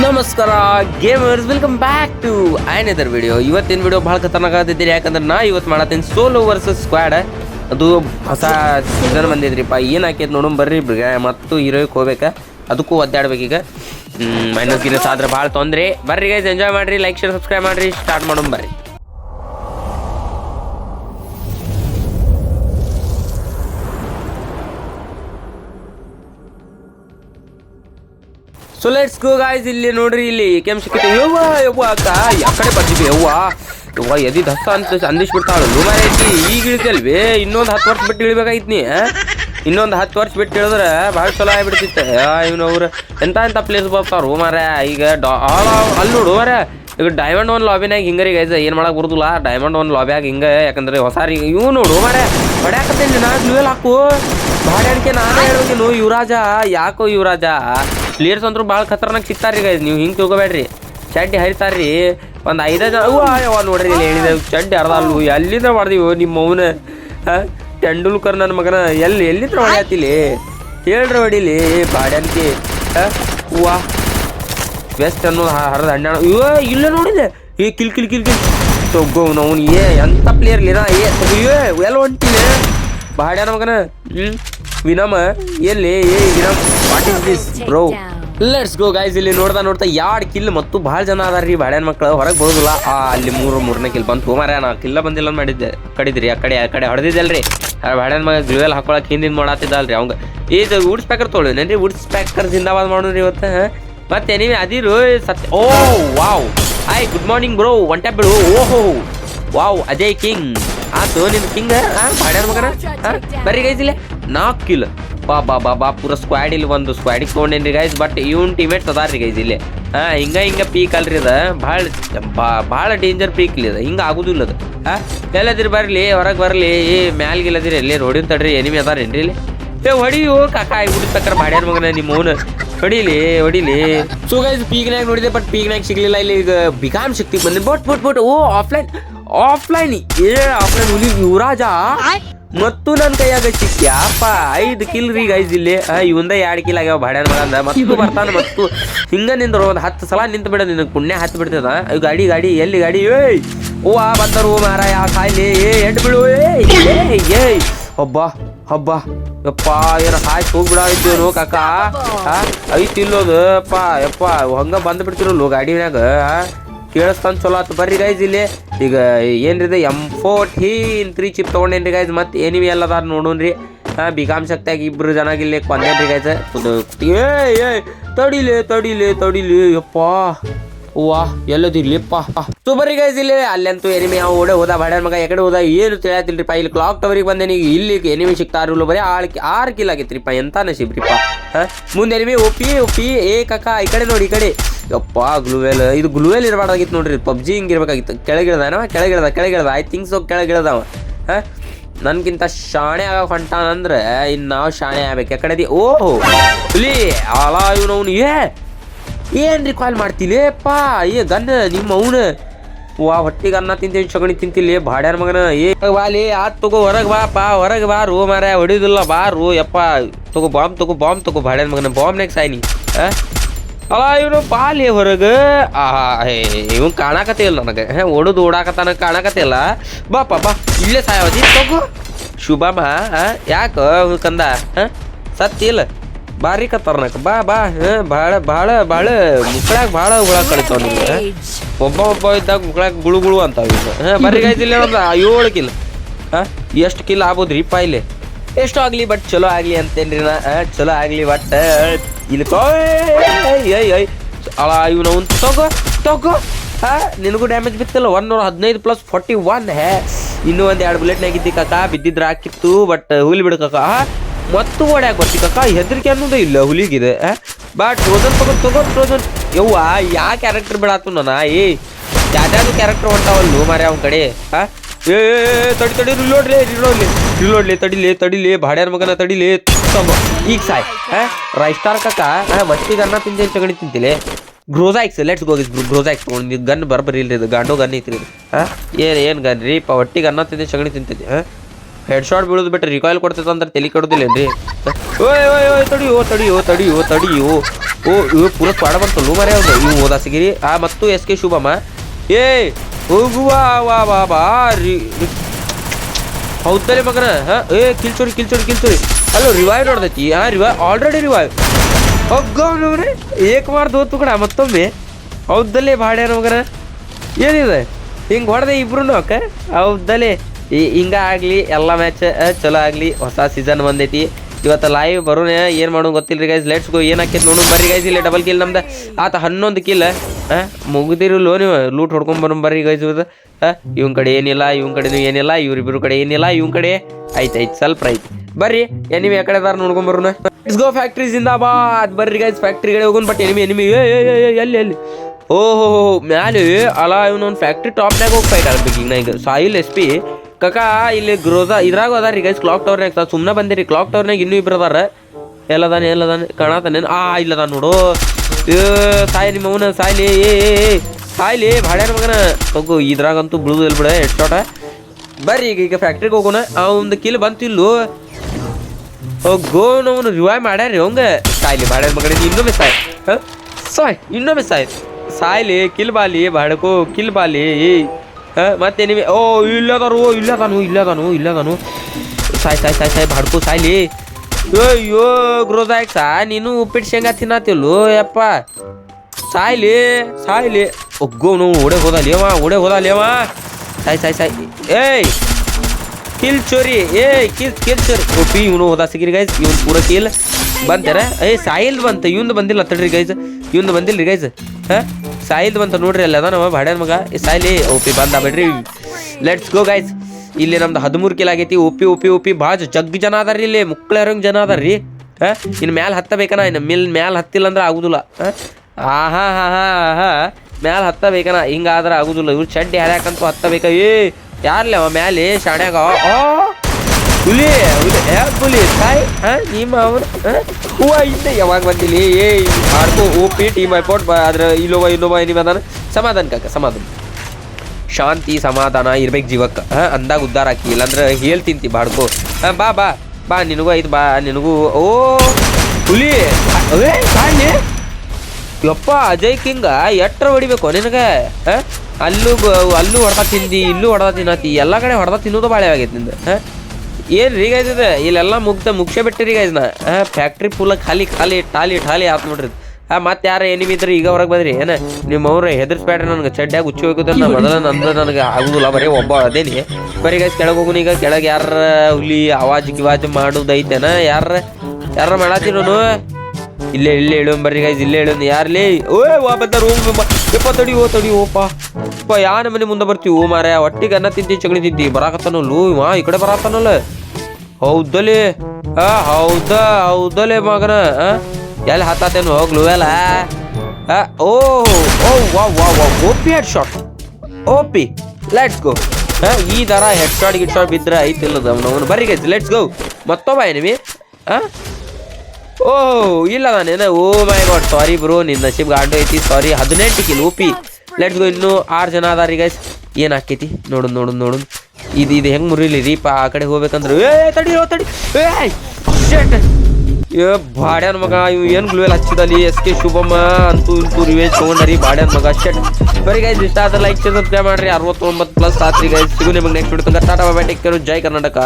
ನಮಸ್ಕಾರ gamers welcome back to another video ಇವತ್ತಿನ video ಭಾಳ ಖತರ್ನಾಕ್ ಆಗ್ತಿದ್ದೀರಿ ಯಾಕಂದ್ರೆ ನಾ ಇವತ್ತು ಮಾಡತ್ತೀನಿ ಸೋಲೋ ವರ್ಸಸ್ ಸ್ಕ್ವಾಡ್ ಅದು ಹೊಸ ಸೀಸನ್ ಬಂದಿದ್ರಿಪ್ಪ. ಏನು ಹಾಕೈತೆ ನೋಡೋಣ ಬರ್ರಿ ಮತ್ತು ಹೀರೋಯಿಕ್ ಹೋಗ್ಬೇಕು. ಅದಕ್ಕೂ ಒದ್ದಾಡ್ಬೇಕೀಗ ಮೈನಸ್ ಗಿನಸ್ ಆದ್ರೆ ಭಾಳ ತೊಂದರೆ. ಬರ್ರಿ ಗೈಸ್ ಎಂಜಾಯ್ ಮಾಡಿರಿ ಲೈಕ್ ಶೇರ್ ಸಬ್ಸ್ಕ್ರೈಬ್ ಮಾಡಿರಿ. ಸ್ಟಾರ್ಟ್ ಮಾಡೋಣ ಬರ್ರಿ. ಸೊ ಲೆಟ್ಸ್ ಗೋ ಗಾಯ್ಸ್ ಇಲ್ಲಿ ನೋಡ್ರಿ, ಇಲ್ಲಿ ಕೆಮ್ ಸಿಕ್ಕೈತೆ. ಯವ್ವ ಯವ್ವ, ಅಕ್ಕ ಯಾವ ಕಡೆ ಬರ್ತೀವಿ ಯವ್ವ ಯವ್ವ ಎದಿ ದಸ್ತ ಅಂತ ಅಂದಿಸ್ಬಿಡ್ತಾಳು ಲುಮಾರ ಐತಿ. ಈಗ ಇಳಿದಲ್ವಿ ಇನ್ನೊಂದು ಹತ್ತು ವರ್ಷ ಬಿಟ್ಟು ಇಳಿಬೇಕಾಗಿತ್ತು ನೀ ಇನ್ನೊಂದು ಹತ್ತು ವರ್ಷ ಬಿಟ್ಟು ಇಳಿದ್ರೆ ಭಾಳ ಚಲೋ ಆಗಿಬಿಡ್ತಿತ್ತೆ. ಇವನು ಅವ್ರು ಎಂತ ಎಂತ ಪ್ಲೇಸ್ ಬರ್ತಾರ ಮಾರ ಈಗ ಡಾ ಅಲ್ಲಿ ನೋಡು ಮಾರ ಈಗ ಡೈಮಂಡ್ ಒನ್ ಲಾಬಿನಾಗ ಹಿಂಗರಿ ಗೈಸ್ ಏನು ಮಾಡಕ್ ಬರುದಿಲ್ಲ. ಡೈಮಂಡ್ ಒನ್ ಲಾಬಿಯಾಗ ಹಿಂಗ, ಯಾಕಂದ್ರೆ ಹೊಸ ರೀ ಇವು ನೋಡು ಮಾರೇ ಹೊಡ್ಯಾಕತ್ತೇನೆ ನಾನು ಡ್ಯೂಯಲ್ ಹಾಕು. ಬಾಡ್ಯಾಡಿಕೆ ನಾನೇ ಹೇಳೋದು ಯುವರಾಜ. ಯಾಕೋ ಯುವರಾಜ? ಪ್ಲೇಯರ್ಸ್ ಅಂದ್ರೂ ಭಾಳ ಖತರ್ನಾಗ ಸಿಗ್ತಾರೆ ರೀ ನೀವು ಹಿಂಗೆ ತಿಳ್ಕೊಬೇಡ್ರಿ. ಚಡ್ಡಿ ಹರಿತಾರ್ರಿ. ಒಂದು ಐದ ಜನ ಯಾವ ನೋಡ್ರಿ ಇಲ್ಲಿ ಹೇಳಿದೆ ಚಡ್ಡಿ ಅರ್ಧ ಅಲ್ಲು ಎಲ್ಲಿಂದ ಮಾಡ್ದೀವಿ ನಿಮ್ಮ ಮೌನ ತೆಂಡೂಲ್ಕರ್ ನನ್ನ ಮಗನ, ಎಲ್ಲಿ ಎಲ್ಲಿಂದ ಮಾಡ್ಯಾತಿಲಿ ಹೇಳ್ರಿ ಹೊಡಿಲಿ ಬಾಡ್ಯಾನ್ಕಿ. ಹೂವಾ. ಬೆಸ್ಟ್ ಅನ್ನೋದು ಹರಿದ ಹಣ್ಣ ಇವ, ಇಲ್ಲ ನೋಡಿದೆ. ಏ, ಕಿಲ್ ಕಿಲ್ ಕಿಲ್ ಕಿಲ್. ತೊಗೋ ನಾವು ಏ ಎಂಥ ಪ್ಲೇಯರ್ ಲಿನ ಏ ಎಲ್ಲ ಹೊಂಟಿಲ್ಲ ಬಾಡ್ಯಾನ ಮಗನ? ಹ್ಮ್? ವಿನಮ ಎಲ್ಲಿ ಏ venom what is this bro let's go guys ಇಲ್ಲಿ ನೋಡ್ತಾ ನೋಡ್ತಾ ಯಾಡ್ ಕಿಲ್ ಮತ್ತು ಭಾಳ ಜನ ಅದಾರ ರೀ ಬಾಳೆನ್ ಮಕ್ಕಳು ಹೊರಗೆ ಬರೋದಿಲ್ಲ. ಆ ಅಲ್ಲಿ ಮೂರು ಮೂರನೇ ಕಿಲ್ ಬಂತು. ಮಾರ ನಾ ಕಿಲ್ಲ ಬಂದಿಲ್ಲ ಅಂತ ಮಾಡಿದ್ದೆ. ಕಡಿದ್ರಿ ಆ ಕಡೆ ಆ ಕಡೆ ಹೊಡೆದಿದ್ದಲ್ರಿ. ಆ ಬಾಡ್ಯಾನ ಮಗ ಗ್ಲೂವೆಲ್ ಹಾಕೊಳಕ್ಕೆ ಹಿಂದಿನ ಮಾಡತ್ತಿದ್ದಲ್ರಿ ಅವಂಗ. ಇದು ವುಡ್ ಸ್ಪ್ಯಾಕರ್ ತೊಗೊಳ್ಳೇನೇನ್ರಿ ವುಡ್ ಸ್ಪ್ಯಾಕರ್ ಜಿಂದಾಬಾದ್ ರೀ ಇವತ್ತು? ಮತ್ತೆ ನೀವೇ ಅದಿರು ಸತ್ಯ ಓ wow hi good morning bro one tap ಬಿಡು. ಓಹೋ ವಾವ್ ಅಜಯ್ ಕಿಂಗ್ ಆತು ನಿನ್ ಕಿಂಗ್ ಮಾಡ್ಯಾರ ಮಗನ ಆ, ಬರ್ರಿ ಗೈಸ್ ಇಲ್ಲೇ. ನಾಲ್ಕು ಕಿಲ್ ಬಾ ಬಾ ಬಾ ಬಾ, ಪೂರ ಸ್ಕ್ವಾಡ್ ಇಲ್ಲಿ ಒಂದು ಸ್ಕ್ವಾಡ್ ತೊಗೊಂಡೇನ್ರಿ ಗೈಸ್ ಬಟ್ ಇವನ್ ಟೀಮೇಟ್ಸ್ ರೀ ಗೈಸ್ ಇಲ್ಲಿ. ಹಾಂ, ಹಿಂಗ ಹಿಂಗ ಪೀಕ್ ಅಲ್ರಿ ಅದ. ಭಾಳ ಭಾಳ ಡೇಂಜರ್ ಪೀಕ್ ಇಲ್ಲಿ ಅದ. ಹಿಂಗ ಆಗುದಿಲ್ಲ ಅದು. ಹಾಂ, ಎಲ್ಲದಿರಿ ಬರ್ಲಿ, ಹೊರಗೆ ಬರಲಿ, ಏ, ಮ್ಯಾಲ್ಗಿಲ್ಲದಿರಿ, ಎಲ್ಲಿ ರೋಡಿನ ತಡ್ರಿ ಎನಿಮಿ ಅದಾರೇನ್ರಿ ಇಲ್ಲಿ? ಏ, ಹೊಡಿಯು, ಕಾಕ ತಕ್ಕ ಮಾಡ್ಯಾರ ಮಗನ ನಿಮ್ಮ ಮೌನ ಹೊಡಿಲಿ ಹೊಡಿಲಿ. ಸೊ ಗೈಸ್ ಪೀಗ್ನಾಗ ನೋಡಿದೆ ಬಟ್ ಪೀಗ್ನಾಗ ಸಿಗ್ಲಿಲ್ಲ. ಇಲ್ಲಿ ಈಗ ಬಿಕಾಮ್ ಶಕ್ತಿ ಬಂದೆ. But but but oh offline offline ಏ ಆಫ್ಲೈನ್ ಹುಲಿ ಯುವರಾಜ. ಮತ್ತು ನನ್ನ ಕೈಯಾಗ ಸಿಕ್ಕ್ಯಾಪ ಐದು ಕಿಲ್ ರೀ ಗೈಸ್ ಇಲ್ಲಿ. ಇವಂದ ಎರಡು ಕಿಲ್ ಆಗ್ಯಾವ ಬಾಡ್ಯಾನ ಮಗಂದ ಮತ್ತು ಬರ್ತಾನ ಮತ್ತು ಹಿಂಗ ನಿಂದ್ರು ಒಂದು ಹತ್ತು ಸಲ ನಿಂತು ಬಿಡ ನಿನಗೆ ಪುಣ್ಯ ಹತ್ತು ಬಿಡ್ತದ. ಗಾಡಿ ಗಾಡಿ ಎಲ್ಲಿ ಗಾಡಿ? ಏಯ್! ಓ ಆ ಬಂದರು ಮಾರಾಯ ಸಾಯ್ಲಿ. ಏ ಎಡ್ ಬಿಡು ಏಯ್ ಏಯ್ ಹಬ್ಬ ಹಬ್ಬ. ಯಪ್ಪ ಏನ ಹಾಯ್ ಹೋಗ್ಬಿಡಾಯ್ತೇನು ಕಾಕ? ಆ, ಐತಿ ಇಲ್ಲೋದು ಯಪ್ಪ ಹಂಗ ಬಂದ್ ಬಿಡ್ತಿರಲ್ಲ ಗಾಡಿನ್ಯಾಗ ಆ? ಕೇಳಿಸ್ತಾನ ಚಲೋ ಆತು ಬರ್ರಿ ಗೈಸ್ ಇಲ್ಲಿ. ಈಗ ಏನ್ರಿ ಎಂ ಫೋರ್ಟೀನ್ ತ್ರೀ ಚಿಪ್ ತೊಗೊಂಡೇನ್ರಿ ಗೈಸ್ ಮತ್ತೆ ಏನಿವೆ ಎಲ್ಲ ಅದಾರ ನೋಡೋನ್ರಿ ಹಾ ಬಿಕಾಮ್ ಶಕ್ತಿಯಾಗಿ ಇಬ್ರು ಜನ ಇಲ್ಲಿ ಕೊಂದೇನ್ರಿ ಗೈಸ್ ಏ, ತಡಿಲೆ ತಡಿಲೆ ತಡಿಲೆ, ಯಪ್ಪ. ವಾ ಎಲ್ಲದಿರ್ಲಿಪ್ಪ ಸೊ ಸುಬರಿ ಗೈಸ್ ಇಲ್ಲಿ ಅಲ್ಲಂತೂ ಎನಿಮಿ ಯಾವ ಓಡೆ ಹೋದ, ಬಡ ಮಗ ಎಕಡೆ ಹೋದ, ಏನು ತಿಳಿಯತಿಲ್ರಿಪ್ಪ ಇಲ್ಲಿ ಕ್ಲಾಕ್ ಟವರಿಗೆ ನೀವು ಇಲ್ಲಿ ಎನಿಮಿ ಸಿಗ್ತಾರಿಲ್ಲ ಬರೀ ಆಳ್ ಆರು ಕಿಲ್ ಆಗೈತ್ರಿಪ್ಪ ಎಂತ ನಸೀಬ್ರಿಪ್ಪ ಮುಂದೆ ಎನಿಮಿ ಒಪ್ಪಿ ಒಪ್ಪಿ ಏ ಕಕ್ಕ ಈ ಕಡೆ ನೋಡಿ, ಈ ಕಡೆ. ಯಪ್ಪ ಗ್ಲೂವೆಲ್ ಇದು ಗ್ಲೂವೆಲ್ ಇರಬಾರ್ದಾಗಿತ್ತು ನೋಡ್ರಿ, ಪಬ್ಜಿ ಹಿಂಗೆ ಇರ್ಬೇಕಾಗಿತ್ತು. ಕೆಳಗಿಳ್ದಾನ ಕೆಳಗಿಳ್ದ ಕೆಳಗಿಳ್ದ. ಐ ಥಿಂಕ್ ಸೊ ಕೆಳಗಿಳ್ದವ. ಹಾ? ನನ್ಗಿಂತ ಶಾಣೆ ಆಗ ಹೊಂಟಾನಂದ್ರೆ ಇನ್ನು ನಾವು ಶಾಣೆ ಆಗ್ಬೇಕು. ಯಾಕಡೆ ಓಹೋ. ಹುಲಿ ಅಲ ಇವನವನು, ಏ! ಏನ್ರಿ ಕಾಲ್ ಮಾಡ್ತಿಲೇಪ್ಪ ಏ ಗನ್ ನಿಮ್ಮ ಅವನ. ವಾ, ಹೊಟ್ಟಿಗೆ ಅನ್ನ ತಿಂತೀನಿ ಸಗಣಿ ತಿಂತಿಲ್ಲಿ ಬಾಡ್ಯಾರ ಮಗನ. ಏ ವಾಲಿ ಆತ್ ತಗೋ, ಹೊರಗೆ ಬಾಪ ಹೊರಗೆ ಬಾ, ರೋ ಮಾರ ಹೊಡಿದಿಲ್ಲ, ಬಾ, ರೋ, ಯಪ್ಪ, ತಗೋ, ಬಾಂಬ್ ತಗೋ ಬಾಂಬ್ ತಗೋ, ಬಾಡ್ಯಾರ ಮಗನ ಬಾಂಬ್ನಾಗ ಸಾಯ್ನಿ. ಅಲ್ಲ ಇವನು ಬಾಲಿ ಹೊರಗೆ. ಆಹಾ ಇವನ್ ಕಾಣಕತ್ತೆ ಇಲ್ಲ ನನಗೆ. ಹೇ, ಓಡುದು ಓಡಾಕತ್ತಾನ ಕಾಣಕತ್ತಿಲ್ಲ ಬಾಪ ಬಾ ಇಲ್ಲೇ ಸಾಯವತಿ ತಗೋ. ಶುಭಮ ಯಾಕೆ ಕಂದ ಸತ್ಯ ಸತ್ತಿ ಇಲ್ಲ? ಭಾರಿ ಕತ್ತರ್ನಾಕ ಬಾ ಬಾ ಹ, ಭಾಳ ಭಾಳ ಭಾಳ ಮುಕ್ಕಳಾಗ ಭಾಳ ಹುಳ ಕಳಿತಾವ ನಿಮ್ಗೆ. ಒಬ್ಬ ಒಬ್ಬ ಇದ್ದಾಗ ಮುಕ್ಕಳಾಗ ಗುಳು ಗುಳು ಅಂತಾವ ಇದು ಹಾ ಬರ್ರಿ ಗಾಯ್ತಿಲ್ಲ ಏಳು ಕಿಲ್ ಹಾಂ ಎಷ್ಟು ಕಿಲ್ ಆಗ್ಬೋದ್ರಿ ಪಾ ಇಲ್ಲಿ? ಎಷ್ಟು ಆಗಲಿ ಬಟ್ ಚಲೋ ಆಗಲಿ ಅಂತೇನ್ರಿ ನಾ. ಚಲೋ ಆಗಲಿ ಬಟ್ ಇಲ್ಲಿ ಅಳ ಇವ್ನ ಅವ್ನು ತಗೋ ತಗೋ. ಹಾ ನಿನಗೂ ಡ್ಯಾಮೇಜ್ ಬಿತ್ತಲ್ಲ ಒನ್ ನೂರ ಹದಿನೈದು ಪ್ಲಸ್ ಫಾರ್ಟಿ ಒನ್ ಹೇ. ಇನ್ನೂ ಒಂದು ಎರಡು ಬುಲೆಟ್ನಾಗಿದ್ದಿ ಕಾಕ ಬಿದ್ದಿದ್ರೆ ಹಾಕಿತ್ತು ಬಟ್ ಹುಲಿ ಬಿಡು ಕಾಕ. ಮತ್ತು ಓಡ್ಯಾಕ ಬರ್ತಿ ಕಾಕ ಹೆದರಿಕೆ ಅನ್ನೋದೇ ಇಲ್ಲ, ಹುಲಿಗಿದೆ ಬಾ ಟ್ರೋಜನ್ ತಗೋ ತಗೋ ಟ್ರೋಜನ್ ಯವ್ವ, ಯಾ ಕ್ಯಾರೆಕ್ಟರ್ ಬಿಡಾತು ನನ್ನ ಏ ಯಾವ್ದಾದ್ರು ಕ್ಯಾರೆಕ್ಟರ್ ಹೊಂಟಾವಲ್ಲು ಮಾರ್ಯ ಅವನ ಕಡೆ ಹಾ ಏ ತಡಿ ತಡಿ ರಿಲೋಡ್ಲಿ ರಿಲೋಡ್ಲಿ ರಿಲೋಡ್ಲಿ ತಡಿಲಿ ತಡಿಲಿ ಬಾಡ್ಯಾರ ಮಗನ ತಡಿಲಿ ಈಗ ಸಾಯ್ ಹಾ ರೈಸ್ಟಾರ್ ಕಕ್ಕ ಹಾ ಮತ್ತಿಗೆ ಅನ್ನ ತಿಂದೆ ಚಗಣಿ ತಿಂತಿಲೆ ಗ್ರೋಸಾಕ್ಸ್ ಲೆಟ್ಸ್ ಗೋಗಿಸ್ ಗ್ರೋಸಾಕ್ಸ್ ತೊಗೊಂಡು ಗನ್ ಬರ್ಬರಿ ಇಲ್ಲ ಇದು ಗಾಂಡೋ ಗನ್ ಐತ್ರಿ ಇದು ಏ ಏನು ಏನು ಗನ್ ರೀ, ಪಾ, ಒಟ್ಟಿಗೆ ಅನ್ನ ತಿಂದೆ ಸಗಣಿ ತಿಂತೈತಿ ಹಾ ಹೆಡ್ ಶಾಟ್ ಬೀಳೋದು ಬಿಟ್ರೆ ರಿಕಾಯಿಲ್ ಕೊಡ್ತೈತೆ ಅಂದ್ರೆ ತಲೆ ಓಯ್ ಓಯ್ ಓಯ್ ಓಯ್, ತಡಿಯೋ ತಡಿಯೋ ತಡಿಯೋ ತಡಿಯೋ. ಓ ಇವ್ ಪೂರ ಪಾಡ ಬಂತಲ್ಲೂ ಮರೆ ಹೌದು ಇವು ಓದಾ ಸಿಗಿರಿ. ಆ, ಮತ್ತು ಎಸ್ ಕೆ ಶುಭಮ್ಮ. ಏ, ಹೋಗುವ, ವಾ ವಾ ಬಾ ರಿ ಮಗನ, ಹಾ? ಏ ಕಿಲ್ಚೋರಿ ಕಿಲ್ಚೋರಿ ಕಿಲ್ಚೋರಿ ಅಲ್ಲೋ ರಿವೈವ್ ನೋಡ್ದೈತಿ. ಹಾ ರಿವೈವ್ ಆಲ್ರೆಡಿ ರಿವೈವ್ ಹೋಗ್ರಿ ಏಕ್ ಮಾಡ್ದು ಹೋತು ಕೂಡ ಮತ್ತೊಮ್ಮೆ. ಹೌದಲ್ಲೇ ಬಾಡ್ಯಾರ ಮಗನ. ಏನಿದೆ? ಹಿಂಗೆ ಹೊಡೆದೆ ಇಬ್ರು ಅಕ್ಕ. ಹೌದಲ್ಲೇ. ಈ ಹಿಂಗ ಆಗಲಿ, ಎಲ್ಲ ಮ್ಯಾಚ್ ಚಲೋ ಆಗಲಿ, ಹೊಸ ಸೀಸನ್ ಬಂದೈತಿ. ಇವತ್ತು ಲೈವ್ ಬರೋಣ ಏನು ಮಾಡೋ ಗೊತ್ತಿಲ್ಲ ಗೈಸ್ ಲೆಟ್ಸ್ ಗೋ ಏನು ಆಕೈತಿ ನೋಡು. ಬರ್ರಿ ಗೈಸ್ ಇಲ್ಲಿ ಡಬಲ್ ಕಿಲ್ ನಮ್ದು. ಆತ ಹನ್ನೊಂದು ಕಿಲ್ ಮುಗ್ದಿರಲ್ಲೋ ನೀವು. ಲೂಟ್ ಹೊಡ್ಕೊಂಡು ಬರೋಣ ಬರ್ರಿ ಗೈಸ್ ಇವತ್ತು ಇವನ್ ಕಡೆ ಏನಿಲ್ಲ, ಇವನ್ ಕಡೆ ಏನಿಲ್ಲ, ಇವ್ರಿಬ್ರು ಕಡೆ ಏನಿಲ್ಲ, ಇವನ್ ಕಡೆ ಆಯ್ತು ಆಯ್ತು, ಸ್ವಲ್ಪ ಆಯ್ತು. ಬರ್ರಿ ಎನಿಮಿ ಆ ಕಡೆ ಬರೋಣ. ಲೆಟ್ಸ್ ಗೋ ಫ್ಯಾಕ್ಟ್ರಿ ಜಿಂದಾಬಾದ್. ಬರ್ರಿ ಗೈಸ್ ಫ್ಯಾಕ್ಟ್ರಿ ಕಡೆ ಹೋಗೋಣ ಬಟ್ ಎನಿಮಿ ಎನಿಮಿ ಎಲ್ಲಿ ಎಲ್ಲಿ? ಓಹೋ ಮ್ಯಾಲೆ ಅಲ್ಲ ಇವನೊಂದು ಫ್ಯಾಕ್ಟ್ರಿ ಟಾಪ್ನಾಗ ಹೋಗಿ ಫೈಟ್ ಆಡ್ಬೇಕು ಈಗ ನಾ ಈಗ. ಸಾಯಿಲ್ ಎಸ್ ಪಿ ಕಕ್ಕ ಇಲ್ಲಿ ಗ್ರೋಜಾ ಇದ್ರಾಗ ಅದಾರ ಗೈಸ್ ಕ್ಲಾಕ್ ಟವರ್ನಾಗ ಸುಮ್ಮನೆ ಬಂದಿರಿ ಕ್ಲಾಕ್ ಟವರ್ನಾಗ ಇನ್ನೂ ಇಬ್ರು ಅದಾರ. ಎಲ್ಲದಾನೆ ಎಲ್ಲದಾನೆ ಕಾಣತಾನೆ ಆ ಇಲ್ಲದ ನೋಡು. ಏ ನಿಮ್ಮ ಅವನ ಸಾಯ್ಲಿ, ಏ ಸಾಯ್ಲಿ ಭಾಡ್ಯಾನ ಮಗನ. ಹೋಗು ಇದ್ರಾಗಂತೂ ಬಿಡುದು ಇಲ್ಲ ಬಿಡ ಬರ್ರಿ ಈಗ ಈಗ ಫ್ಯಾಕ್ಟ್ರಿಗೆ ಹೋಗೋಣ. ಆ, ಒಂದು ಕಿಲ್ ಬಂತು ಇಲ್ಲು. ಹೋಗೋ ನಾವು ರಿವೈವ್ ಮಾಡ್ಯಾರಿ ಅವಂಗ. ಸಾಯ್ಲಿ ಭಾಡ್ಯಾನ ಮಗನ ಇನ್ನೊಮ್ಮೆ ಸಾಯ್? ಸಾಯ್ ಇನ್ನೊಮ್ಮೆ ಸಾಯ್ ಸಾಯ್ಲಿ ಕಿಲ್ ಬಾಲಿ ಬಾಡಕೋ ಕಿಲ್ ಬಾಲಿ. ಮತ್ತೆ ನಿಮಗೆ ಓ, ಇಲ್ಲದನು ಇಲ್ಲದಾನು ಇಲ್ಲದಾನು ಇಲ್ಲದಾನು. ಸಾಯ್ ಸಾಯ್ ಸಾಯ್ ಸಾಯ್, ಬಾಡ್ಕು, ಸಾಯ್ಲಿ. ಅಯ್ಯೋ ಗ್ರೋದಾಯ್ಕ ನೀನು ಉಪ್ಪಿಟ್ಟು ಶೇಂಗಾ ತಿನ್ನತ್ತಿಲ್ಲು ಯಪ್ಪ. ಸಾಯ್ಲಿ ಸಾಯ್ಲಿ. ಒಗ್ಗೋ ನೋವು ಓಡೆ ಹೋದಲ್ಲಿ ಅವ, ಓಡೆ ಹೋದಲ್ಲಿ ಅವ. ಸಾಯ್ ಸಾಯ್ ಸಾಯ್. ಏಯ್, ಕಿಲ್ ಚೋರಿ, ಏಯ್, ಕಿಲ್ ಕಿಲ್ ಚೋರಿ. ಒಪ್ಪಿ ಇವನು ಹೋದ ಸಿಗಿರಿ ಗೈಸ್ ಇವನ್ ಪೂರ ಕಿಲ್ ಬಂತಾರ ಏಯ್, ಸಾಯಿಲ್ ಬಂತ, ಇವಂದು ಬಂದಿಲ್ಲ ತಡ್ರಿ ಗೈಸ್ ಇವಂದು ಬಂದಿಲ್ಲ ರೀ ಗೈಸ್ ಹಾ? ಸಾಯಿಲ್ ಬಂತ ನೋಡ್ರಿ ಅಲ್ಲ ನಮ್ಮ ಭಾಡ್ಯಾನ ಮಗ. ಈ ಸಾಯಿಲಿ ಓಪಿ ಬಂದ ಬಿಡ್ರಿ. ಲೆಟ್ಸ್ ಗೋ ಗೈಸ್ ಇಲ್ಲಿ ನಮ್ದು ಹದಿಮೂರು ಕಿಲ ಆಗೈತಿ. ಉಪ್ಪಿ ಉಪ್ಪಿ ಉಪ್ಪಿ. ಭಾಳ ಜಗ್ ಜನ ಅದಾರ ಇಲ್ಲಿ. ಮುಕ್ಳರಂಗ್ ಜನ ಅದಾರ್ರಿ. ಹಾ? ಇನ್ನು ಮ್ಯಾಲೆ ಹತ್ತಬೇಕನ? ಇನ್ನು ಮಿಲ್ ಮ್ಯಾಲೆ ಹತ್ತಿಲ್ಲ ಅಂದ್ರೆ ಆಗುದಿಲ್ಲ ಆಹಾ ಹಾ ಹಾ ಹಾ ಮ್ಯಾಲ ಹತ್ತಬೇಕನ? ಹಿಂಗಾದ್ರೆ ಆಗುದಿಲ್ಲ. ಇವ್ರು ಚಡ್ಡಿ ಹರ್ಯಾಕಂತೂ ಹತ್ತಬೇಕ. ಏ, ಯಾರ್ಲಿ ಅವ ಮ್ಯಾಲೆ? ಶಾಣ್ಯಾಗ ಆ! ಹುಲಿ ಹುಲಿ ಯಾ ಹುಲಿ, ತಾಯಿ, ಹಾ, ನಿಮ್ಮ ಅವನು ಹೂವ ಇದ್ದೆ, ಯಾವಾಗ ಬಂದಿಲ್ಲ ಏ, ಮಾಡ್ಕೋ ಓ ಪಿ ಟೀಮ್ ಐಪೋಟ್ ಆದ್ರೆ ಇಲ್ಲೋವ ಇಲ್ಲೋವ ಏನಿವ ಸಮಾಧಾನ ಕಾಕ, ಸಮಾಧಾನ. ಶಾಂತಿ, ಸಮಾಧಾನ ಇರ್ಬೇಕು ಜೀವಕ್ಕೆ, ಹಾಂ? ಅಂದಾಗ ಉದ್ದಾರ ಹಾಕಿ, ಇಲ್ಲಾಂದ್ರೆ ಹೇಳ್ತಿಂತಿ, ಬಾಡ್ಕೋ. ಹಾಂ, ಬಾ ಬಾ ಬಾ, ನಿನಗೂ ಐದು, ಬಾ, ನಿನಗೂ, ಓ, ಹುಲಿ ಅವೇ ಕಾಣಿ ಯಪ್ಪ, ಅಜಯ್ ಕಿಂಗ, ಎಟ್ರ ಹೊಡಿಬೇಕು ನಿನಗೆ, ಹಾಂ? ಅಲ್ಲೂ ಅಲ್ಲೂ ಹೊಡೆದ ತಿಂದಿ, ಇಲ್ಲೂ ಹೊಡೆದ ತಿನ್ನತಿ, ಎಲ್ಲ ಕಡೆ ಹೊಡೆದ ತಿನ್ನೋದು ಭಾಳ ಆಗೈತೆ ನಿಂದು, ಹಾಂ? ಏನು ರೀ ಗೈಸ್ ಇದು? ಇಲ್ಲೆಲ್ಲ ಮುಗ್ದ ಮುಗ್ಸೆ ಬಿಟ್ಟಿರಿ ಗೈಸ್ ನಾ ಹಾಂ ಫ್ಯಾಕ್ಟ್ರಿ ಫುಲ್ಲ ಖಾಲಿ ಖಾಲಿ ಟಾಲಿ ಠಾಲಿ ಆತ್ ನೋಡ್ರಿ ಹಾ ಮತ್ತೆ ಯಾರು ಇದ್ರೆ ಈಗ ಹೊರಗೆ ಬಂದ್ರಿ? ಏನ ನಿಮ್ಮ ಅವ್ರ ಹೆದರ್ಸ್ಬೇಡ್ರಿ ನನಗೆ. ಚಡ್ಡ್ಯಾಗ ಉಚ್ಚಿ ಹೋಗಿದ್ರೆ ನಾ ಮೊದಲ ನಂದು ನನಗೆ ಆಗುದಿಲ್ಲ ಬರೀ ಒಬ್ಬ ಅದೇನಿ. ಬರೀ ಗೈಸ್ ಕೆಳಗೆ ಹೋಗುನ ಈಗ ಕೆಳಗೆ ಯಾರ ಹುಲಿ ಅವಾಜ್ ಗಿವಾಜ್ ಮಾಡೋದೈತೆನ ಯಾರ ಯಾರ ಮಾಡತ್ತೀನೂ ಇಲ್ಲೇ ಇಲ್ಲೇ ಹೇಳು ಬರ್ರಿ ಗೈಸ್ ಇಲ್ಲೇ ಹೇಳು ಯಾರ್ಲಿ? ಓ ವಾ ಬಂದಾರ ಯಪ್ಪ ತಡಿ ಓ ತಡಿ ಓಪ್ಪ ಯಪ್ಪ ಯಾ ಮನೆ ಮುಂದೆ ಬರ್ತೀವಿ ಮಾರ್ಯ ಒಟ್ಟಿಗೆ ಅನ್ನ ತಿಂತಿ ಚಗಣಿ ತಿಂತಿ ಲೂ ಇವ ಈ ಕಡೆ ಬರಾಕತ್ತಾನಲ್ಲ. ಹೌದಲ್ಲಿ ಆ ಹೌದ ಹೌದಲೆ ಮಗನ ಆ? ಎಲ್ಲಿ ಹತ್ತಾತೇನು ಹೋಗ್ಲು ಎಲ್ಲ. ಆ, ಓ ವಾ ವಾ ವಾ OP head shot OP let's go ಈ ದರ ಹೆಡ್ ಶಾಟ್ ಗಿಡ್ ಶಾಟ್ ಬಿದ್ರೆ ಐತಿಲ್ಲದ ಅವನು ಬರ್ರಿ ಗೈಸ್ ಲೆಟ್ಸ್ ಗೋ ಮತ್ತೊಬ್ಬ ಏನಿವಿ ಹಾಂ ಓ ಇಲ್ಲ ನಾನೇನ ಓ ಮೈ ಗಾಡ್ ಸಾರಿ ಬ್ರೋ ನಿನ್ನ ನಸೀಬ್ ಗಾಂಡು ಐತಿ ಸಾರಿ ಹದಿನೆಂಟು ಕಿಲ್ ಓಪಿ ಲೆಟ್ಸ್ ಗೋ ಇನ್ನು ಆರು ಜನ ಅದಾರಿ ಗೈಸ್ ಏನು ಹಾಕೈತಿ ನೋಡು ನೋಡು ನೋಡು ಇದು ಇದು ಹೆಂಗೆ ಮುರಿಲಿ ರೀಪ ಆ ಕಡೆ ಹೋಗ್ಬೇಕಂದ್ರೆ, ಏ ತಡಿ ತಡಿ. ಏ ಶೆಟ್ ಏ, ಬಾಡ್ಯಾನ ಮಗ, ಇವ್ ಏನು ಗ್ಲೂವೆಲ್ ಹಚ್ಚಿದಲ್ಲಿ ಎಸ್ ಕೆ ಶುಭಮ್ಮ ಅಂತೂ ಇಂತೂ ರಿವೇಜ್ ತೊಗೊಂಡರಿ ಬಾಡ್ಯಾನ ಮಗ ಶೆಟ್ ಬರೀ ಗೈಸ್ ಇಷ್ಟ ಆದ್ರೆ ಲೈಕ್ ಸಬ್ಸ್ಕ್ರೈಬ್ ಮಾಡ್ರಿ. ಅರವತ್ತೊಂಬತ್ತು ಪ್ಲಸ್ ಆತ್ರಿ ಗೈಸ್ ಸಿಗು ನಿಮಗೆ ನೆಕ್ಸ್ಟ್ ಬಿಡ್ತಂಗ ಟಾಟಾ ಬಾಬಾ ಟೇಕ್ ಕೇರು ಜೈ ಕರ್ನಾಟಕ.